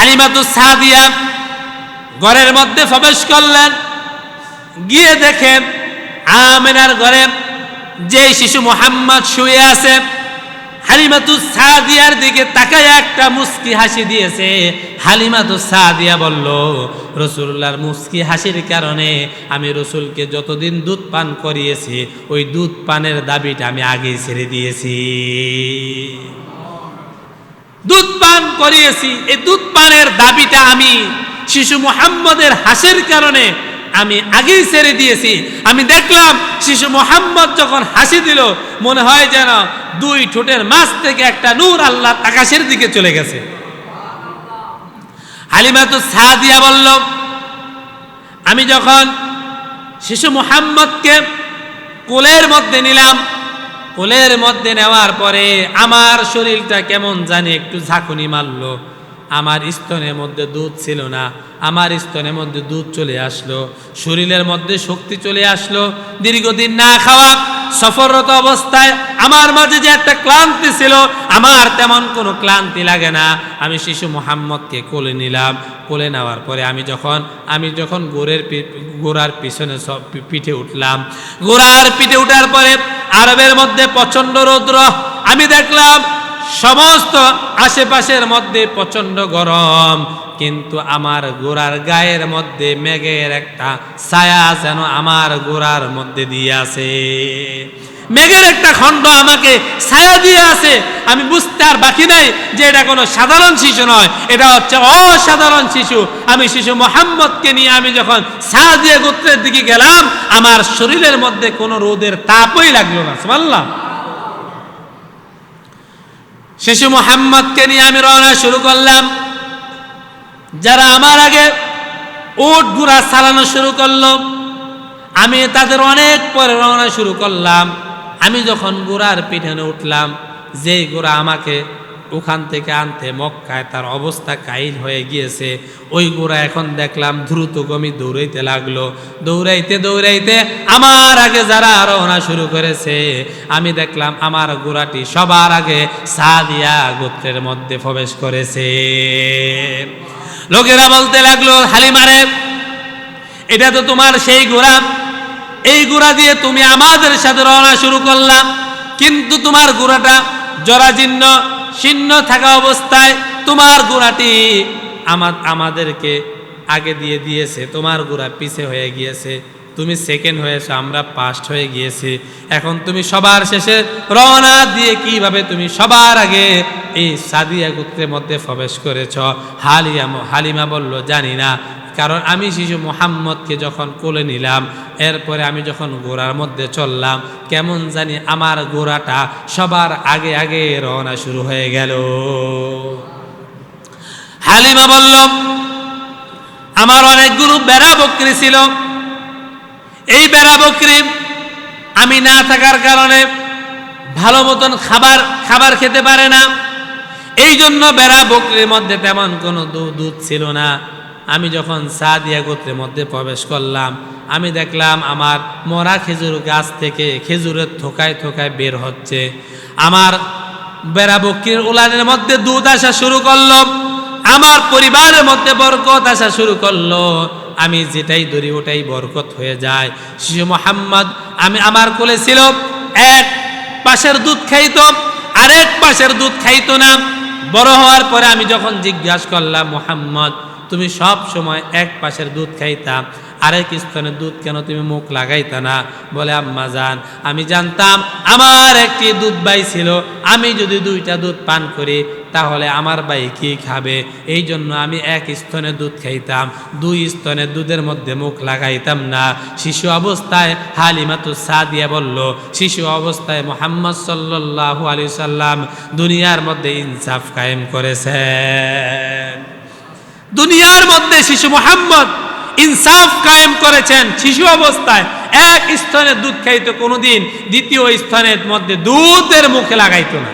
হালিমাতু সাদিয়া ঘরের মধ্যে প্রবেশ করলেন। গিয়ে দেখেন আমেনার ঘরে যে শিশু মোহাম্মদ শুয়ে আছে হালিমাতু সাদিয়ার দিকে তাকায় একটা মুস্কি হাসি দিয়েছে। হালিমাতু সাদিয়া বলল রসুল্লাহর মুস্কি হাসির কারণে আমি রসুলকে যতদিন দুধ পান করিয়েছি, ওই দুধ পানের দাবিটা আমি আগেই ছেড়ে দিয়েছি। দুধ পান করিয়েছি। এই দুধ পানের দাবিটা আমি শিশু মোহাম্মদের হাসির কারণে আমি আগেই ছেড়ে দিয়েছি। আমি দেখলাম শিশু মোহাম্মদ যখন হাসি দিল, মনে হয় যেন দুই ঠোঁটের মাছ থেকে একটা নূর আল্লাহ আকাশের দিকে চলে গেছে। হালিমা তো সাদিয়া বলল, আমি যখন শিশু মোহাম্মদকে কোলের মধ্যে নিলাম কোলের মধ্যে নেওয়ার পরে আমার শরীরটা কেমন জানি একটু ঝাঁকুনি মারলো। আমার স্তনের মধ্যে দুধ ছিল না, আমার স্তনের মধ্যে দুধ চলে আসলো, শরীরের মধ্যে শক্তি চলে আসলো। দীর্ঘদিন না খাওয়া, সফররত অবস্থায় আমার মাঝে যে একটা ক্লান্তি ছিল, আমার তেমন কোনো ক্লান্তি লাগে না। আমি শিশু মোহাম্মদকে কোলে নিলাম, কোলে নেওয়ার পরে আমি যখন আমি যখন গোরের গোড়ার পিছনে সব পিঠে উঠলাম গোড়ার পিঠে উঠার পরে আরবের মধ্যে প্রচণ্ড রৌদ্র। আমি দেখলাম সমস্ত আশেপাশের মধ্যে প্রচণ্ড গরম। কিন্তু আমার গোড়ার গায়ের মধ্যে মেঘের একটা ছায়া যেন আমার গোড়ার মধ্যে দিয়ে আছে। মেঘের একটা খণ্ড আমাকে ছায়া দিয়ে আছে। আমি বুঝতে আর বাকি নাই যে এটা কোনো সাধারণ শিশু নয়, এটা হচ্ছে অসাধারণ শিশু। আমি শিশু মোহাম্মদকে নিয়ে আমি যখন ছায়া দিয়ে গোত্রের দিকে গেলাম, আমার শরীরের মধ্যে কোনো রোদের তাপই লাগল না, সুবহানাল্লাহ। শিশু মোহাম্মদকে নিয়ে আমি রওনা শুরু করলাম। যারা আমার আগে উট গুড়া চালানো শুরু করল, আমি তাদের অনেক পরে রওনা শুরু করলাম। আমি যখন গোড়ার পিঠে উঠলাম, যেই গোড়া আমাকে ওখান থেকে আনতে মক্কায় তার অবস্থা কাইল হয়ে গিয়েছে। ওই গোড়া এখন দেখলাম দ্রুতগমী দৌড়াইতে লাগল। দৌড়াইতে দৌড়াইতে আমার আগে যারা রওনা শুরু করেছে, আমি দেখলাম আমার গোড়াটি সবার আগে সাদিয়া গোত্রের মধ্যে প্রবেশ করেছে। লোকেরা বলতে লাগল হালিমারে এটা তো তোমার সেই গোড়া এই গোড়া দিয়ে তুমি আমাদের সাথে রওনা শুরু করলাম কিন্তু তোমার ঘোড়াটা জরাজীর্ণ শীর্ণ থাকা অবস্থায় তোমার আমার, আমাদেরকে আগে দিয়ে দিয়েছে। তোমার ঘোড়া পিছে হয়ে গিয়েছে। তুমি সেকেন্ড হয়েছো আমরা পাস্ট হয়ে গিয়েছি। এখন তুমি সবার শেষে রওনা দিয়ে কীভাবে তুমি সবার আগে এই সাদিয়া গোত্রের মধ্যে প্রবেশ করেছ? হালিয়া হালিমা বলল, জানি না কারণ আমি শিশু মোহাম্মদকে যখন কোলে নিলাম, এরপরে আমি যখন গোড়ার মধ্যে চললাম, কেমন জানি আমার গোড়াটা সবার আগে আগে রওনা শুরু হয়ে গেল। হালিমা বলল, আমার অনেকগুলো বেড়া বকরি ছিল। এই বেড়া বকরি আমি না থাকার কারণে ভালো মতন খাবার খাবার খেতে পারে না। এই জন্য বেড়া বকরির মধ্যে তেমন কোনো দুধ ছিল না। আমি যখন সাদিয়া গোত্রের মধ্যে প্রবেশ করলাম, আমি দেখলাম আমার মরা খেজুর গাছ থেকে খেজুরের থোকায় থোকায় বের হচ্ছে। আমার বেড়া বকরির উলানের মধ্যে দুধ আসা শুরু করল, আমার পরিবারের মধ্যে বরকত আসা শুরু করল। আমি যেটাই ধরি ওটাই বরকত হয়ে যায়। শিশু মোহাম্মদ, আমি আমার কোলে ছিল, এক পাশের দুধ খাইতো, আরেক পাশের দুধ খাইত না। বড় হওয়ার পরে আমি যখন জিজ্ঞাসা করলাম, মোহাম্মদ তুমি সব সময় এক পাশের দুধ খাইতাম আরেক স্তনের দুধ কেন তুমি মুখ লাগাইতা না? বলে, আম্মা জান, আমি জানতাম আমার একটি দুধ বাই ছিল, আমি যদি দুইটা দুধ পান করি, তাহলে আমার বাই কি খাবে? এই জন্য আমি এক স্তনের দুধ খাইতাম, দুই স্তনের দুধের মধ্যে মুখ লাগাইতাম না। শিশু অবস্থায় হালিমাতু সাদিয়া বলল, শিশু অবস্থায় মোহাম্মদ সাল্লাল্লাহু আলি সাল্লাম দুনিয়ার মধ্যে ইনসাফ কায়েম করেছেন। দুনিয়ার মধ্যে শিশু মোহাম্মদ ইনসাফ কায়েম করেছেন শিশু অবস্থায়। এক স্থানে দুধ খাইতো কোনোদিন, দ্বিতীয় স্থানের মধ্যে দুধের মুখে লাগাইতো না।